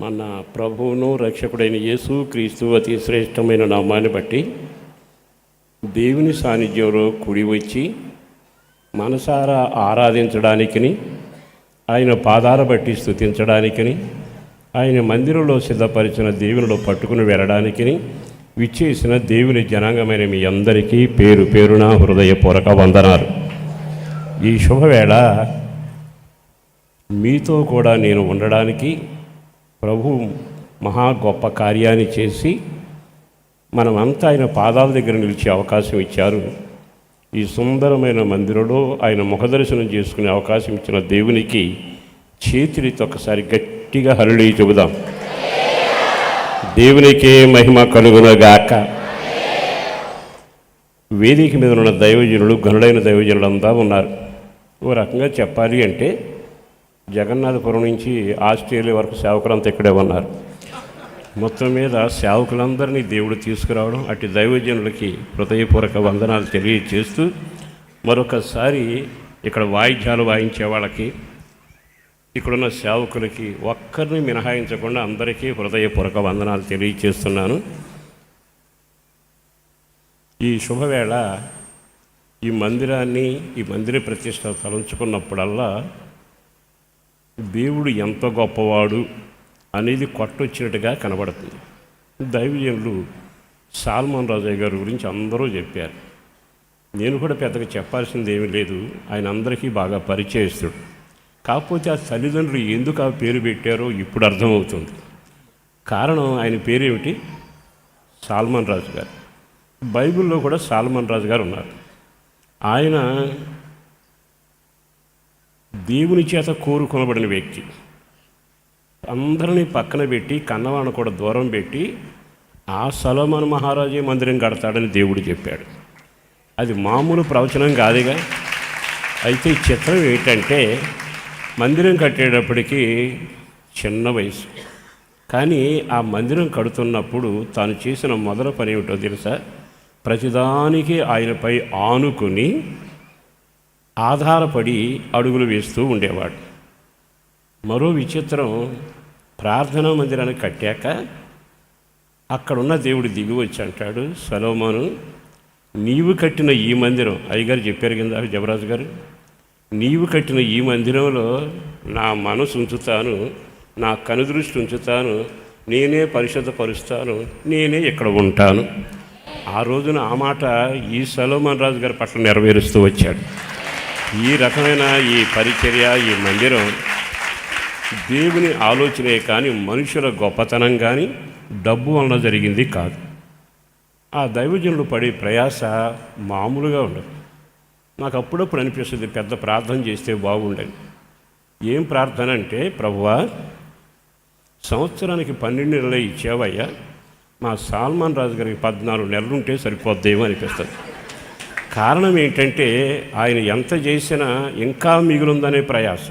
మన ప్రభువును రక్షకుడైన యేసు క్రీస్తు అతి శ్రేష్టమైన నామాన్ని బట్టి దేవుని సాన్నిధ్యంలో కుడి వచ్చి మనసారా ఆరాధించడానికిని ఆయన పాదాల బట్టి స్థుతించడానికిని ఆయన మందిరంలో సిద్ధపరిచిన దేవునిలో పట్టుకుని వెళ్ళడానికిని విచ్చేసిన దేవుని జనాంగమైన మీ అందరికీ పేరు పేరున హృదయపూర్వక వందనాలు. ఈ శుభవేళ మీతో కూడా నేను ఉండడానికి ప్రభు మహా గొప్ప కార్యాన్ని చేసి మనమంతా ఆయన పాదాల దగ్గర నిలిచే అవకాశం ఇచ్చారు. ఈ సుందరమైన మందిరంలో ఆయన ముఖదర్శనం చేసుకునే అవకాశం ఇచ్చిన దేవునికి చేతులతో ఒకసారి గట్టిగా హరళి చెబుదాం. దేవునికే మహిమ కలుగునగాక. వేదిక మీద ఉన్న దైవజనులు గనుడైన దైవజనులు అంతా ఉన్నారు. ఓ రకంగా చెప్పాలి అంటే జగన్నాథపురం నుంచి ఆస్ట్రేలియా వరకు సేవకులంతా ఇక్కడే ఉన్నారు. మొత్తం మీద సేవకులందరినీ దేవుడు తీసుకురావడం అటు దైవజనులకి హృదయపూర్వక వందనాలు తెలియజేస్తూ మరొకసారి ఇక్కడ వాయిద్యాలు వాయించే వాళ్ళకి ఇక్కడున్న సేవకులకి ఒక్కరిని మినహాయించకుండా అందరికీ హృదయపూర్వక వందనాలు తెలియజేస్తున్నాను. ఈ శుభవేళ ఈ మందిరాన్ని ఈ మందిర ప్రతిష్ట తలంచుకున్నప్పుడల్లా దేవుడు ఎంత గొప్పవాడు అనేది కొట్టొచ్చినట్టుగా కనబడుతుంది. దైవజనులు సాల్మాన్ రాజయ్య గారి గురించి అందరూ చెప్పారు. నేను కూడా పెద్దగా చెప్పాల్సింది ఏమీ లేదు. ఆయన అందరికీ బాగా పరిచయస్తుడు. కాకపోతే ఆ తల్లిదండ్రులు ఎందుకు ఆ పేరు పెట్టారో ఇప్పుడు అర్థమవుతుంది. కారణం ఆయన పేరేమిటి? సాల్మాన్ రాజు గారు. బైబిల్లో కూడా సాల్మాన్ రాజు గారు ఉన్నారు. ఆయన దేవుని చేత కోరుకొనబడిన వ్యక్తి. అందరినీ పక్కన పెట్టి కన్నవాళ్ళను కూడా దూరం పెట్టి ఆ సలోమన్ మహారాజే మందిరం కడతాడని దేవుడు చెప్పాడు. అది మామూలు ప్రవచనం కాదుగా. అయితే ఈ చిత్రం ఏంటంటే మందిరం కట్టేటప్పటికి చిన్న వయసు. కానీ ఆ మందిరం కడుతున్నప్పుడు తాను చేసిన మొదల పని ఏమిటో తెలుసా? ప్రతిదానికి ఆయనపై ఆనుకుని ఆధారపడి అడుగులు వేస్తూ ఉండేవాడు. మరో విచిత్రం ప్రార్థనా మందిరాన్ని కట్టాక అక్కడున్న దేవుడు దిగి వచ్చి అంటాడు సలోమాను నీవు కట్టిన ఈ మందిరం అయ్యగారు చెప్పారు కింద జబరాజు గారు నీవు కట్టిన ఈ మందిరంలో నా మనసు ఉంచుతాను నా కనుదృష్టి ఉంచుతాను నేనే పరిశుద్ధపరుస్తాను నేనే ఇక్కడ ఉంటాను. ఆ రోజున ఆ మాట ఈ సలోమన్ రాజు గారి పట్ల నెరవేరుస్తూ వచ్చాడు. ఈ రకమైన ఈ పరిచర్య ఈ మందిరం దేవుని ఆలోచనే కానీ మనుషుల గొప్పతనం కానీ డబ్బు వలన జరిగింది కాదు. ఆ దైవజనులు పడే ప్రయాస మామూలుగా ఉండదు. నాకు అప్పుడప్పుడు అనిపిస్తుంది పెద్ద ప్రార్థన చేస్తే బాగుండని. ఏం ప్రార్థన అంటే ప్రభువా సంవత్సరానికి పన్నెండు నెలలు ఇచ్చావయ్యా. మా సాల్మాన్ రాజు గారికి పద్నాలుగు నెలలు ఉంటే సరిపోద్దేమో అనిపిస్తుంది. కారణం ఏంటంటే ఆయన ఎంత చేసినా ఇంకా మిగులుందనే ప్రయాస.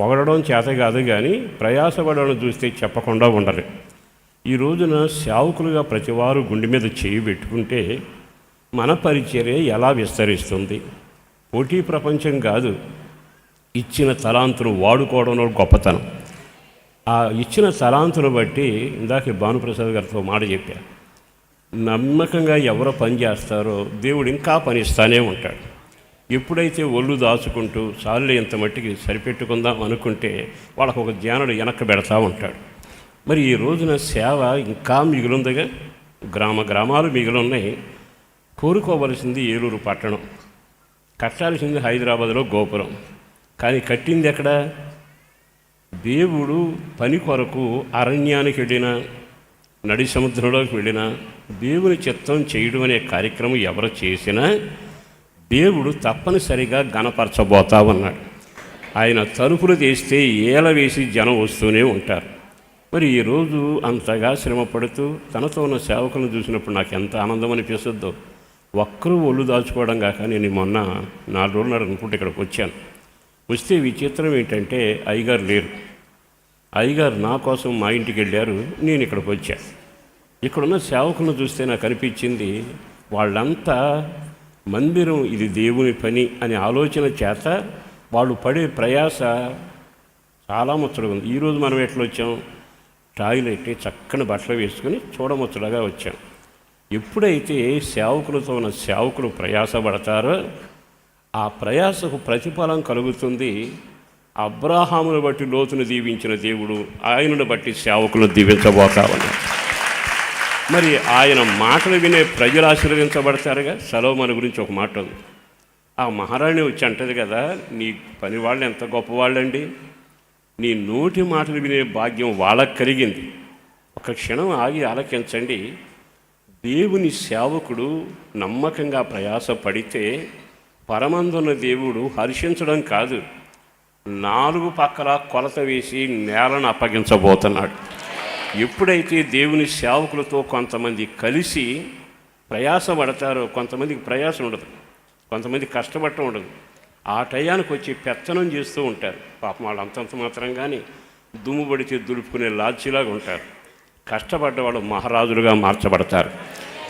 పొగడడం చేత కాదు కానీ ప్రయాసపడడం చూస్తే చెప్పకుండా ఉండరు. ఈ రోజున సేవకులుగా ప్రతివారు గుండె మీద చేయి పెట్టుకుంటే మన పరిచర్య ఎలా విస్తరిస్తుంది? పోటీ ప్రపంచం కాదు. ఇచ్చిన తలాంతులు వాడుకోవడంలో గొప్పతనం. ఆ ఇచ్చిన తలాంతులు బట్టి ఇందాక భానుప్రసాద్ గారితో మాట చెప్పారు నమ్మకంగా ఎవరు పని చేస్తారో దేవుడు ఇంకా పనిస్తూనే ఉంటాడు. ఎప్పుడైతే ఒళ్ళు దాచుకుంటూ చాలు ఇంత మట్టికి సరిపెట్టుకుందాం అనుకుంటే వాళ్ళకు ఒక జ్ఞానుడు వెనక్కి పెడతా ఉంటాడు. మరి ఈ రోజున సేవ ఇంకా మిగులుందిగా? గ్రామ గ్రామాలు మిగిలిన్నాయి. కోరుకోవలసింది ఏలూరు పట్టణం. కట్టాల్సింది హైదరాబాద్లో గోపురం. కానీ కట్టింది ఎక్కడ? దేవుడు పని కొరకు అరణ్యానికి వెళ్ళిన నడి సముద్రంలోకి వెళ్ళినా దేవుని చిత్తం చేయడం అనే కార్యక్రమం ఎవరు చేసినా దేవుడు తప్పనిసరిగా గణపరచబోతా ఉన్నాడు. ఆయన తలుపులు తీస్తే ఏల వేసి జనం వస్తూనే ఉంటారు. మరి ఈరోజు అంతగా శ్రమ పడుతూ తనతో ఉన్న సేవకులను చూసినప్పుడు నాకు ఎంత ఆనందం అనిపిస్తుందో. ఒక్కరూ ఒళ్ళు దాచుకోవడం కాక నేను మొన్న నాలుగు రోజులు అనుకుంటే ఇక్కడికి వచ్చాను. వస్తే విచిత్రం ఏంటంటే అయ్యగారు లేరు. అయ్యగారు నా కోసం మా ఇంటికి వెళ్ళారు నేను ఇక్కడికి వచ్చా. ఇక్కడున్న సేవకులను చూస్తే నాకు అనిపించింది వాళ్ళంతా మందిరం ఇది దేవుని పని అనే ఆలోచన చేత వాళ్ళు పడే ప్రయాస చాలా ముచ్చటగా ఉంది. ఈరోజు మనం ఎట్లా వచ్చాం? టాయిలెట్ చక్కని బట్టలు వేసుకొని చూడముచ్చటగా వచ్చాం. ఎప్పుడైతే సేవకులతో ఉన్న సేవకులు ప్రయాసపడతారో ఆ ప్రయాసకు ప్రతిఫలం కలుగుతుంది. అబ్రాహామును బట్టి లోతును దీవించిన దేవుడు ఆయనను బట్టి సేవకులను దీవించబోతావని. మరి ఆయన మాటలు వినే ప్రజలు ఆశీర్వదించబడతారుగా? మన గురించి ఒక మాట ఉంది. ఆ మహారాణి వచ్చి అంటది కదా నీ పని వాళ్ళు ఎంత గొప్పవాళ్ళండి? నీ నోటి మాటలు వినే భాగ్యం వాళ్ళకు కలిగింది. ఒక క్షణం ఆగి ఆలకించండి. దేవుని సేవకుడు నమ్మకంగా ప్రయాసపడితే పరమందున్న దేవుడు హర్షించడం కాదు. నాలుగు పక్కల కొలత వేసి నేలను అప్పగించబోతున్నాడు. ఎప్పుడైతే దేవుని సేవకులతో కొంతమంది కలిసి ప్రయాసపడతారో కొంతమందికి ప్రయాసం ఉండదు. కొంతమంది కష్టపడటం ఉండదు. ఆ టయానికి వచ్చి పెత్తనం చేస్తూ ఉంటారు. పాపం వాళ్ళు అంతంత మాత్రం కానీ దుమ్ము పడితే దులుపుకునే లాడ్చిలాగా ఉంటారు. కష్టపడ్డ వాళ్ళు మహారాజులుగా మార్చబడతారు.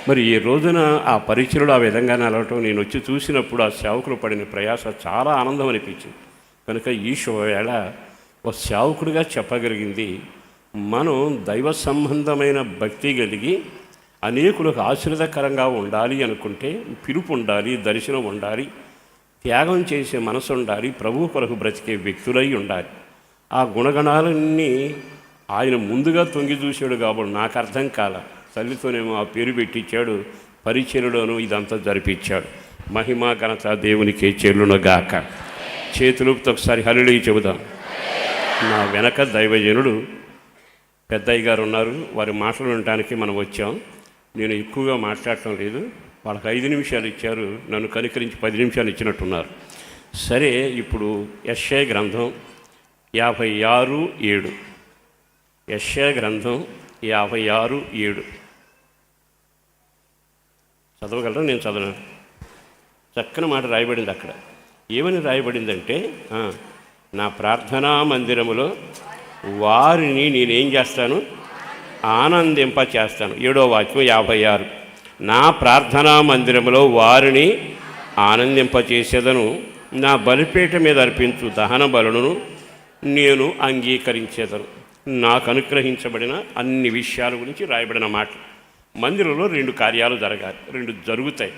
మరి ఈ రోజున ఆ పరిచయలు ఆ విధంగా నిలవటం నేను వచ్చి చూసినప్పుడు ఆ సేవకులు పడిన ప్రయాస చాలా ఆనందం అనిపించింది. కనుక ఈశో వేళ ఒక సేవకుడిగా చెప్పగలిగింది మనం దైవ సంబంధమైన భక్తి కలిగి అనేకులకు ఆశ్రితకరంగా ఉండాలి అనుకుంటే పిలుపు ఉండాలి దర్శనం ఉండాలి త్యాగం చేసే మనసు ఉండాలి ప్రభు కొరకు బ్రతికే వ్యక్తులై ఉండాలి. ఆ గుణగణాలన్నీ ఆయన ముందుగా తొంగి చూశాడు కాబట్టి నాకు అర్థం కాల. తల్లితోనేమో ఆ పేరు పెట్టించాడు పరిచయలోనూ ఇదంతా జరిపించాడు. మహిమా ఘనత దేవునికి చెల్లునగాక చేతులుపుతో ఒకసారి హరిళి చెబుదాం. నా వెనక దైవజనుడు పెద్దయ్య గారు ఉన్నారు. వారి మాటలు వినడానికి మనం వచ్చాం. నేను ఎక్కువగా మాట్లాడటం లేదు. వాళ్ళకి ఐదు నిమిషాలు ఇచ్చారు. నన్ను కనికరించి పది నిమిషాలు ఇచ్చినట్టున్నారు. సరే ఇప్పుడు యశ్ఐ గ్రంథం యాభై ఆరు ఏడు. యశ్ఐ గ్రంథం యాభై ఆరు ఏడు. చదవగలరా? నేను చదవను. చక్కని మాట రాయబడింది అక్కడ. ఏమని రాయబడిందంటే నా ప్రార్థనా మందిరములో వారిని నేనేం చేస్తాను? ఆనందింప చేస్తాను. ఏడో వాక్యం యాభై ఆరు. నా ప్రార్థనా మందిరములో వారిని ఆనందింప చేసేదను. నా బలిపేట మీద అర్పించు దహన బలును నేను అంగీకరించేదను. నాకు అనుగ్రహించబడిన అన్ని విషయాల గురించి రాయబడిన మాట. మందిరంలో రెండు కార్యాలు జరగాలి రెండు జరుగుతాయి.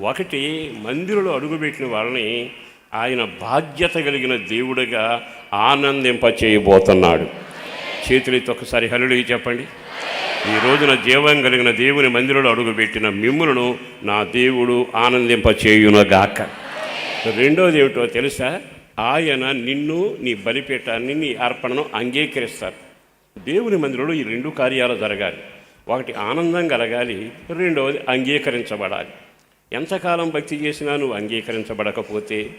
ఒకటి మందిరంలో అడుగుపెట్టిన వాళ్ళని ఆయన బాధ్యత కలిగిన దేవుడిగా ఆనందింప చేయబోతున్నాడు చేతులెత్తి ఒకసారి హల్లుడు చెప్పండి. ఈ రోజున జీవం కలిగిన దేవుని మందిరంలో అడుగుపెట్టిన మిమ్ములను నా దేవుడు ఆనందింప చేయునగాక రెండోది ఏమిటో తెలుసా? ఆయన నిన్ను నీ బలిపీఠాన్ని నీ అర్పణను అంగీకరిస్తారు. దేవుని మందిరంలో ఈ రెండు కార్యాలు జరగాలి. ఒకటి ఆనందం కలగాలి రెండవది అంగీకరించబడాలి. ఎంతకాలం భక్తి చేసినా నువ్వు అంగీకరించబడకపోతే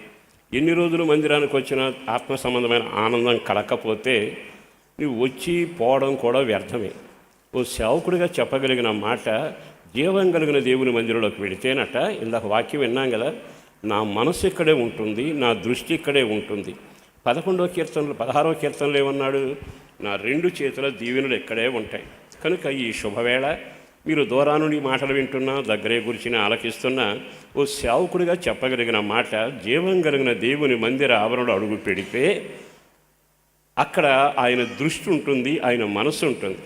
ఎన్ని రోజులు మందిరానికి వచ్చినా ఆత్మ సంబంధమైన ఆనందం కలకపోతే నువ్వు వచ్చి పోవడం కూడా వ్యర్థమే. ఓ సేవకుడిగా చెప్పగలిగిన మాట జీవం కలిగిన దేవుని మందిరంలోకి వెళితేనట ఇందాక వాక్యం విన్నాం కదా నా మనసు ఇక్కడే ఉంటుంది నా దృష్టి ఇక్కడే ఉంటుంది. పదకొండో కీర్తనలు పదహారవ కీర్తనలు ఏమన్నాడు? నా రెండు చేతుల దీవెనలు ఇక్కడే ఉంటాయి. కనుక ఈ శుభవేళ మీరు దూరానుడి మాటలు వింటున్నా దగ్గరే గురించి ఆలకిస్తున్నా ఓ సేవకుడిగా చెప్పగలిగిన మాట జీవం కలిగిన దేవుని మందిర ఆవరణలో అడుగు పెడితే అక్కడ ఆయన దృష్టి ఉంటుంది ఆయన మనసు ఉంటుంది.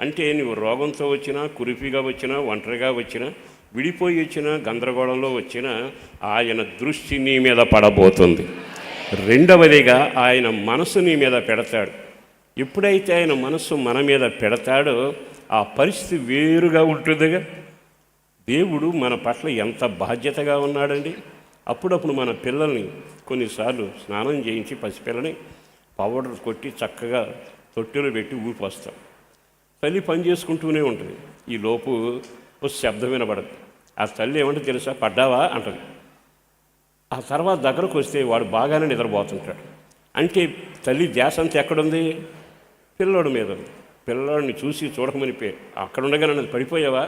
అంటే నువ్వు రోగంతో వచ్చినా కురిపిగా వచ్చినా ఒంటరిగా వచ్చినా విడిపోయి వచ్చినా గందరగోళంలో వచ్చినా ఆయన దృష్టి నీ మీద పడబోతుంది. రెండవదిగా ఆయన మనసు నీ మీద పెడతాడు. ఎప్పుడైతే ఆయన మనసు మన మీద పెడతాడో ఆ పరిస్థితి వేరుగా ఉంటుందిగా. దేవుడు మన పట్ల ఎంత బాధ్యతగా ఉన్నాడండి. అప్పుడప్పుడు మన పిల్లల్ని కొన్నిసార్లు స్నానం చేయించి పసిపిల్లని పౌడర్ కొట్టి చక్కగా తొట్టెలో పెట్టి ఊపిస్తాం తల్లి పని చేసుకుంటూనే ఉంటుంది. ఈ లోపు ఒక శబ్దం వినబడదు. ఆ తల్లి ఏమంటే తెలుసా? పడ్డావా? అంటది. ఆ తర్వాత దగ్గరకు వస్తే వాడు బాగానే నిద్రపోతుంటాడు. అంటే తల్లి ధ్యాస అంతా ఎక్కడుంది? పిల్లోడి మీద ఉంది. పిల్లల్ని చూసి చూడకమని పే అక్కడ ఉండగానే నన్ను పడిపోయావా?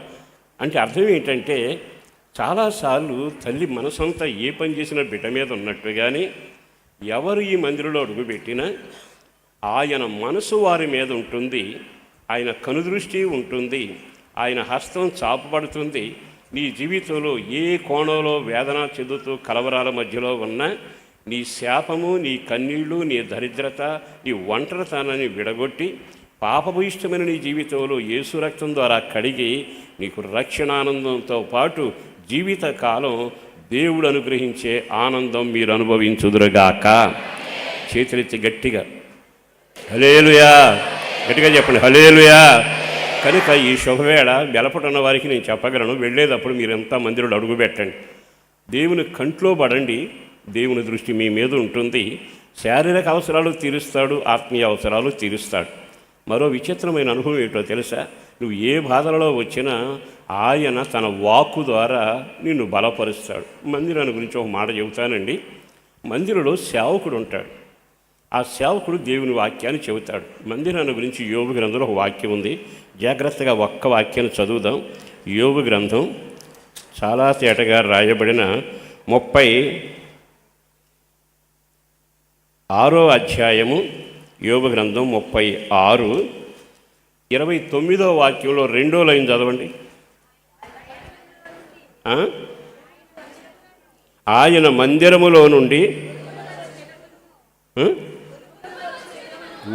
అంటే అర్థం ఏంటంటే చాలాసార్లు తల్లి మనసంతా ఏ పని చేసినా బిడ్డ మీద ఉన్నట్టు కానీ ఎవరు ఈ మందిరంలో అడుగుపెట్టినా ఆయన మనసు వారి మీద ఉంటుంది ఆయన కనుదృష్టి ఉంటుంది ఆయన హస్తం చాపబడుతుంది నీ జీవితంలో ఏ కోణంలో వేదన చెందుతూ కలవరాల మధ్యలో ఉన్నా నీ శాపము నీ కన్నీళ్ళు నీ దరిద్రత నీ ఒంటరితనాన్ని విడగొట్టి పాపభూయిష్టమైన నీ జీవితంలో యేసు రక్తం ద్వారా కడిగి నీకు రక్షణానందంతో పాటు జీవితకాలం దేవుడు అనుగ్రహించే ఆనందం మీరు అనుభవించుదురుగాక. చేతులెత్తి గట్టిగా. హలేలుయా గట్టిగా చెప్పండి. హలేలుయా కనుక ఈ శుభవేళ వెలపటున్న వారికి నేను చెప్పగలను. వెళ్ళేటప్పుడు మీరు ఎంత మందిరుడు అడుగు పెట్టండి. దేవుని కంట్లో పడండి. దేవుని దృష్టి మీ మీద ఉంటుంది. శారీరక అవసరాలు తీరుస్తాడు. ఆత్మీయ అవసరాలు తీరుస్తాడు. మరో విచిత్రమైన అనుభవం ఏంటో తెలుసా? నువ్వు ఏ బాధలలో వచ్చినా ఆయన తన వాక్కు ద్వారా నిన్ను బలపరుస్తాడు. మందిరాన్ని గురించి ఒక మాట చెబుతానండి. మందిరంలో సేవకుడు ఉంటాడు. ఆ సేవకుడు దేవుని వాక్యాన్ని చెబుతాడు. మందిరాన్ని గురించి యోగు గ్రంథంలో ఒక వాక్యం ఉంది. జాగ్రత్తగా ఒక్క వాక్యాన్ని చదువుదాం. యోగు గ్రంథం చాలా తేటగా రాయబడిన ముప్పై ఆరో అధ్యాయము యోగ గ్రంథం ముప్పై ఆరు ఇరవై తొమ్మిదో వాక్యంలో రెండో లైన్ చదవండి. ఆయన మందిరములో నుండి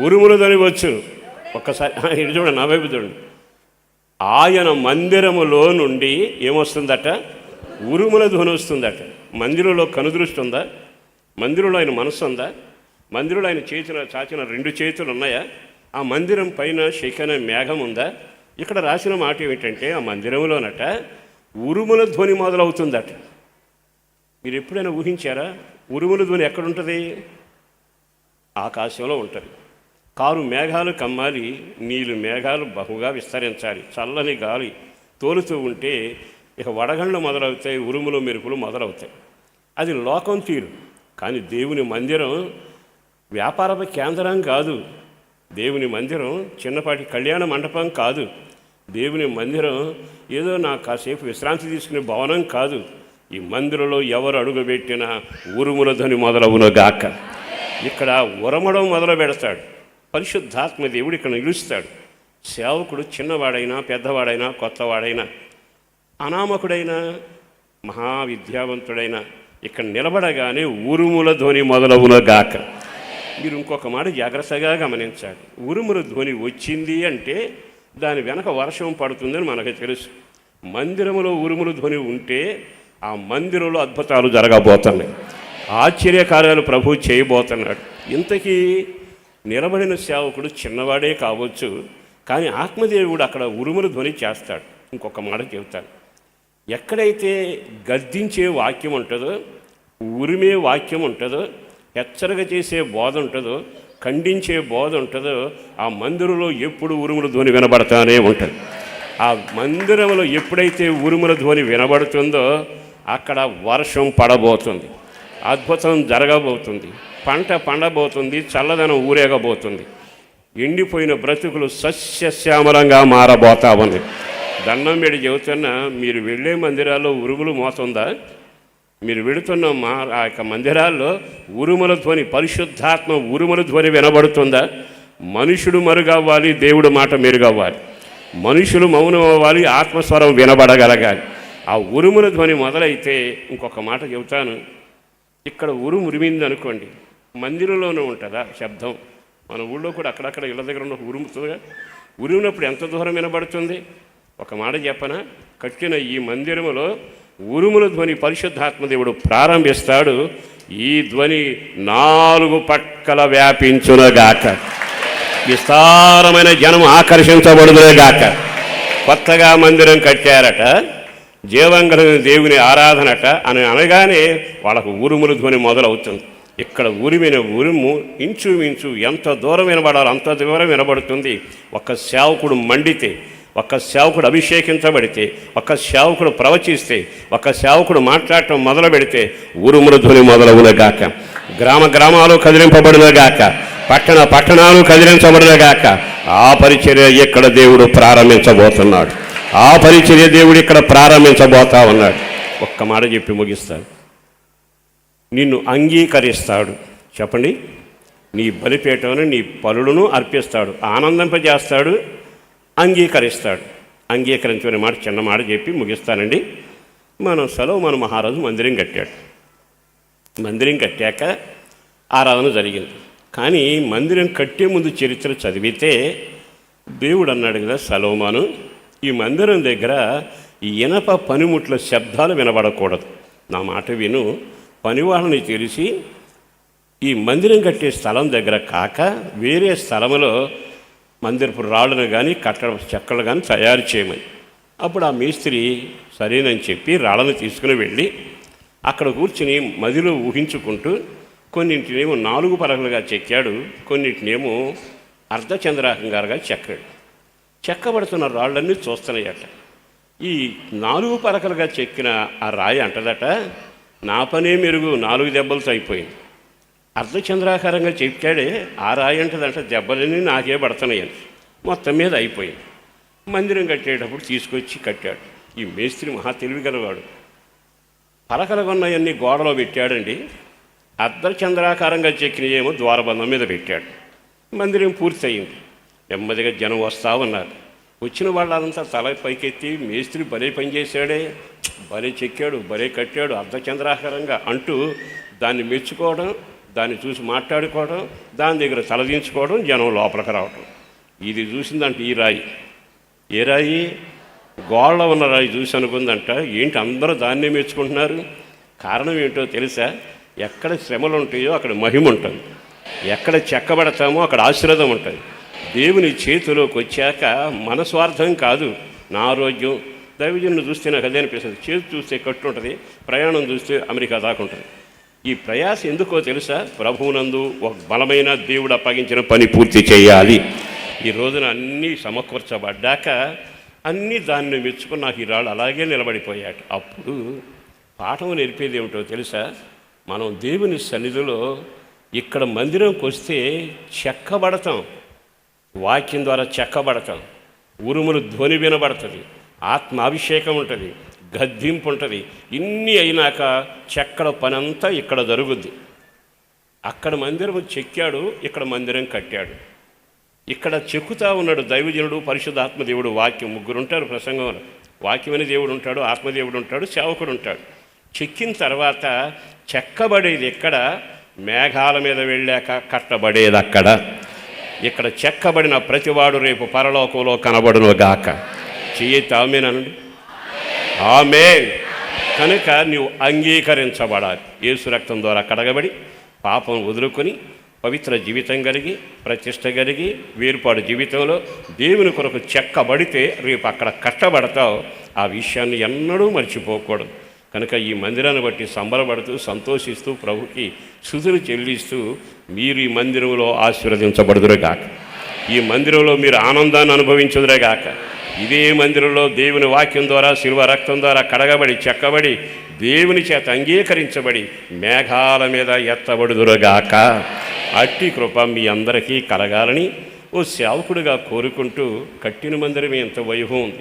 ఉరుములు వచ్చు ఒక్కసారి ఆ, చూడండి నా వైపు చూడండి. ఆయన మందిరములో నుండి ఏమొస్తుందట? ఉరుముల ధ్వని వస్తుందట. మందిరంలో కనుదృష్టి ఉందా? మందిరంలో ఆయన మనసు ఉందా? మందిరంలో ఆయన చేసిన చాచిన రెండు చేతులు ఉన్నాయా? ఆ మందిరం పైన శిఖన మేఘం ఉందా? ఇక్కడ రాసిన మాట ఏమిటంటే ఆ మందిరంలోనట ఉరుముల ధ్వని మొదలవుతుందట. మీరు ఎప్పుడైనా ఊహించారా? ఉరుముల ధ్వని ఎక్కడుంటుంది? ఆకాశంలో ఉంటుంది. కారు మేఘాలు కమ్మాలి నీళ్ళు మేఘాలు బహుగా విస్తరించాలి. చల్లని గాలి తోలుతూ ఉంటే ఇక వడగండ్లు మొదలవుతాయి ఉరుములు మెరుపులు మొదలవుతాయి. అది లోకం తీరు. కానీ దేవుని మందిరం వ్యాపార కేంద్రం కాదు. దేవుని మందిరం చిన్నపాటి కళ్యాణ మండపం కాదు. దేవుని మందిరం ఏదో నా కాసేపు విశ్రాంతి తీసుకునే భవనం కాదు. ఈ మందిరంలో ఎవరు అడుగుపెట్టినా ఉరుముల ధ్వని మొదలవును గాక. ఇక్కడ ఉరమడం మొదలు పెడతాడు. పరిశుద్ధాత్మ దేవుడు ఇక్కడ నిలుస్తాడు. సేవకుడు చిన్నవాడైనా పెద్దవాడైనా కొత్తవాడైనా అనామకుడైన మహావిద్యావంతుడైనా ఇక్కడ నిలబడగానే ఉరుముల ధ్వని మొదలవునగాక గాక. మీరు ఇంకొక మాట జాగ్రత్తగా గమనించాలి. ఉరుముల ధ్వని వచ్చింది అంటే దాని వెనక వర్షం పడుతుందని మనకు తెలుసు. మందిరములో ఉరుములు ధ్వని ఉంటే ఆ మందిరంలో అద్భుతాలు జరగబోతున్నాయి. ఆశ్చర్యకార్యాలు ప్రభు చేయబోతున్నాడు. ఇంతకీ నిలబడిన సేవకుడు చిన్నవాడే కావచ్చు కానీ ఆత్మదేవుడు అక్కడ ఉరుములు ధ్వని చేస్తాడు. ఇంకొక మాట చెబుతాను. ఎక్కడైతే గద్దించే వాక్యం ఉంటుందో ఉరిమే వాక్యం ఉంటుందో హెచ్చరిక చేసే బోధ ఉంటుందో ఖండించే బోధ ఉంటుందో ఆ మందిరంలో ఎప్పుడు ఉరుముల ధ్వని వినబడతానే ఉంటుంది. ఆ మందిరంలో ఎప్పుడైతే ఉరుముల ధ్వని వినబడుతుందో అక్కడ వర్షం పడబోతుంది అద్భుతం జరగబోతుంది పంట పండబోతుంది చల్లదనం ఊరేగబోతుంది ఎండిపోయిన బ్రతుకులు సస్యశ్యామలంగా మారబోతా ఉంది. దండం వేడి చెబుతున్నా మీరు వెళ్ళే మందిరాల్లో ఉరుములు మోతుందా మీరు వెళుతున్న మా ఆ యొక్క మందిరాల్లో ఉరుముల ధ్వని పరిశుద్ధాత్మ ఉరుముల ధ్వని వినబడుతుందా? మనుషుడు మరుగవ్వాలి దేవుడు మాట మెరుగవ్వాలి. మనుషులు మౌనం అవ్వాలి ఆత్మస్వరం వినబడగలగాలి. ఆ ఉరుముల ధ్వని మొదలైతే ఇంకొక మాట చెబుతాను. ఇక్కడ ఉరుము ఉరిమింది అనుకోండి. మందిరంలోనే ఉంటుందా శబ్దం? మన ఊళ్ళో కూడా అక్కడక్కడ ఇళ్ళ దగ్గర ఉన్న ఉరుముతుందిగా ఉరిమినప్పుడు ఎంత దూరం వినబడుతుంది? ఒక మాట చెప్పన? కట్టిన ఈ మందిరములో ఉరుముల ధ్వని పరిశుద్ధాత్మదేవుడు ప్రారంభిస్తాడు. ఈ ధ్వని నాలుగు పక్కల వ్యాపించునగాక. విస్తారమైన జనం ఆకర్షించబడుదునేగాక కొత్తగా మందిరం కట్టారట. జీవంగలని దేవుని ఆరాధనట అని అనగానే వాళ్ళకు ఉరుముల ధ్వని మొదలవుతుంది. ఇక్కడ ఉరిమిన ఉరుము ఇంచుమించు ఎంత దూరం వినబడాలో అంత దూరం వినబడుతుంది. ఒక సేవకుడు మండితే ఒక సేవకుడు అభిషేకించబడితే ఒక సేవకుడు ప్రవచిస్తే ఒక సేవకుడు మాట్లాడటం మొదలు పెడితే ఉరుముల ధ్వని మొదలవునగాక గ్రామ గ్రామాలు కదిలింపబడినగాక పట్టణ పట్టణాలు కదిలించబడినగాక ఆ పరిచర్య ఇక్కడ దేవుడు ప్రారంభించబోతున్నాడు? ఆ పరిచర్య దేవుడు ఇక్కడ ప్రారంభించబోతా ఉన్నాడు ఒక్క మాట చెప్పి ముగిస్తాడు నిన్ను అంగీకరిస్తాడు. చెప్పండి. నీ బలిపీఠమును నీ పలులను అర్పిస్తాడు. ఆనందింపజేస్తాడు. అంగీకరిస్తాడు. అంగీకరించుకునే మాట చిన్న మాట చెప్పి ముగిస్తానండి. మనం సెలవు మన మహారాజు మందిరం కట్టాడు. మందిరం కట్టాక ఆరాధన జరిగింది. కానీ మందిరం కట్టే ముందు చరిత్ర చదివితే దేవుడు అన్నాడు కదా సలోమాను ఈ మందిరం దగ్గర ఇనప పనిముట్ల శబ్దాలు వినబడకూడదు. నా మాట విను. పనివాళ్ళని తెలిసి ఈ మందిరం కట్టే స్థలం దగ్గర కాక వేరే స్థలంలో మందిరపు రాళ్ళను కానీ కట్టడం చెక్కలు కానీ తయారు చేయమని. అప్పుడు ఆ మేస్త్రి సరేనని చెప్పి రాళ్ళను తీసుకుని వెళ్ళి అక్కడ కూర్చుని మదిలో ఊహించుకుంటూ కొన్నింటినేమో నాలుగు పరకలుగా చెక్కాడు. కొన్నింటినేమో అర్ధచంద్రాకంగారుగా చెక్కాడు. చెక్కబడుతున్న రాళ్ళన్నీ చూస్తున్నాయట. ఈ నాలుగు పరకలుగా చెక్కిన ఆ రాయి అంటదట నా పనే మెరుగు నాలుగు దెబ్బలతో అయిపోయింది. అర్ధచంద్రాకారంగా చెప్పాడే ఆ రాయి అంటదంట దెబ్బలన్నీ నాకే పడుతున్నాయని. మొత్తం మీద అయిపోయింది. మందిరం కట్టేటప్పుడు తీసుకొచ్చి కట్టాడు. ఈ మేస్త్రి మహా తెలివి గలవాడు పలకలు గోడలో పెట్టాడండి. అర్ధచంద్రాకారంగా చెక్కినయేమో ద్వారబంధం మీద పెట్టాడు. మందిరం పూర్తయింది. నెమ్మదిగా జనం వస్తా ఉన్నారు. వచ్చిన వాళ్ళంతా తల పైకెత్తి మేస్త్రి భలే పనిచేశాడే భలే చెక్కాడు భలే కట్టాడు అర్ధచంద్రాకారంగా అంటూ దాన్ని మెచ్చుకోవడం దాన్ని చూసి మాట్లాడుకోవడం దాని దగ్గర తలదించుకోవడం జనం లోపలికి రావడం ఇది చూసిందంటే ఈ రాయి. ఏ రాయి? గోళ్ళ ఉన్న రాయి చూసి అనుకుందంట ఏంటి అందరూ దాన్నే మెచ్చుకుంటున్నారు? కారణం ఏంటో తెలుసా? ఎక్కడ శ్రమలు ఉంటాయో అక్కడ మహిమ ఉంటుంది. ఎక్కడ చెక్కబడతామో అక్కడ ఆశీర్వాదం ఉంటుంది. దేవుని చేతిలోకి వచ్చాక మన స్వార్థం కాదు నా ఆరోగ్యం దైవజన్ను చూస్తే నాకు అదే అనిపిస్తుంది. చేతి చూస్తే కట్టు ఉంటుంది ప్రయాణం చూస్తే అమెరికా దాకా ఉంటుంది. ఈ ప్రయాస ఎందుకో తెలుసా? ప్రభువునందు ఒక బలమైన దేవుడు అప్పగించిన పని పూర్తి చేయాలి. ఈ రోజున అన్నీ సమకూర్చబడ్డాక అన్నీ దాన్ని మెచ్చుకుని నాకు అలాగే నిలబడిపోయాడు అప్పుడు పాఠం నేర్పేది ఏమిటో తెలుసా? మనం దేవుని సన్నిధిలో ఇక్కడ మందిరంకి వస్తే చెక్కబడతాం. వాక్యం ద్వారా చెక్కబడతాం. ఉరుములు ధ్వని వినబడుతుంది. ఆత్మాభిషేకం ఉంటుంది. గద్దింపు ఉంటుంది ఇన్ని అయినాక చెక్కడ పనంతా ఇక్కడ జరుగుద్ది. అక్కడ మందిరం చెక్కాడు ఇక్కడ మందిరం కట్టాడు. ఇక్కడ చెక్కుతా ఉన్నాడు దైవజనుడు పరిశుద్ధాత్మదేవుడు వాక్యం. ముగ్గురు ఉంటారు ప్రసంగంలో. వాక్యమని దేవుడు ఉంటాడు ఆత్మదేవుడు ఉంటాడు సేవకుడు ఉంటాడు చెక్కిన తర్వాత చెక్కబడేది ఎక్కడ? మేఘాల మీద వెళ్ళాక కట్టబడేది అక్కడ. ఇక్కడ చెక్కబడిన ప్రతివాడు రేపు పరలోకంలో కనబడును గాక చెయ్యి తామేనండి ఆమె కనుక నీవు అంగీకరించబడాలి. యేసు రక్తం ద్వారా కడగబడి పాపం వదులుకొని పవిత్ర జీవితం కలిగి ప్రతిష్ట కలిగి వేరుపాడు జీవితంలో దేవుని కొరకు చెక్కబడితే రేపు అక్కడ కష్టపడతావు. ఆ విషయాన్ని ఎన్నడూ మర్చిపోకూడదు. కనుక ఈ మందిరాన్ని బట్టి సంబరపడుతూ సంతోషిస్తూ ప్రభుకి సుధులు చెల్లిస్తూ మీరు ఈ మందిరంలో ఆశీర్వదించబడుదురుగాక. ఈ మందిరంలో మీరు ఆనందాన్ని అనుభవించుదురుగాక. ఇదే మందిరంలో దేవుని వాక్యం ద్వారా శిల్వ రక్తం ద్వారా కడగబడి చెక్కబడి దేవుని చేత అంగీకరించబడి మేఘాల మీద ఎత్తబడుదురుగాక. అట్టి కృప మీ అందరికీ కలగాలని ఓ సేవకుడిగా కోరుకుంటూ కట్టిన మందిరమే ఎంత వైభవం ఉంది.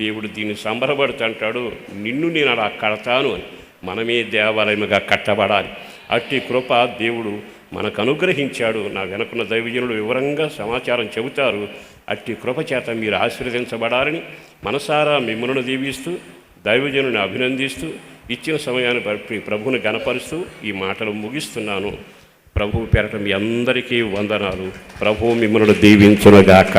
దేవుడు దీన్ని సంబరపడుతుంటాడు నిన్ను నేను అలా కడతాను అని. మనమే దేవాలయముగా కట్టబడాలి. అట్టి కృప దేవుడు మనకు అనుగ్రహించాడు. నా వెనుకున్న దైవజనులు వివరంగా సమాచారం చెబుతారు. అట్టి కృపచేత మీరు ఆశీర్వదించబడాలని మనసారా మిమ్మల్ని దీవిస్తూ దైవజనుని అభినందిస్తూ ఇచ్చిన సమయాన్ని బట్టి ప్రభువుని గనపరుస్తూ ఈ మాటలు ముగిస్తున్నాను. ప్రభువు పేరట మీ అందరికీ వందనాలు. ప్రభువు మిమ్మల్ని దీవించునగాక.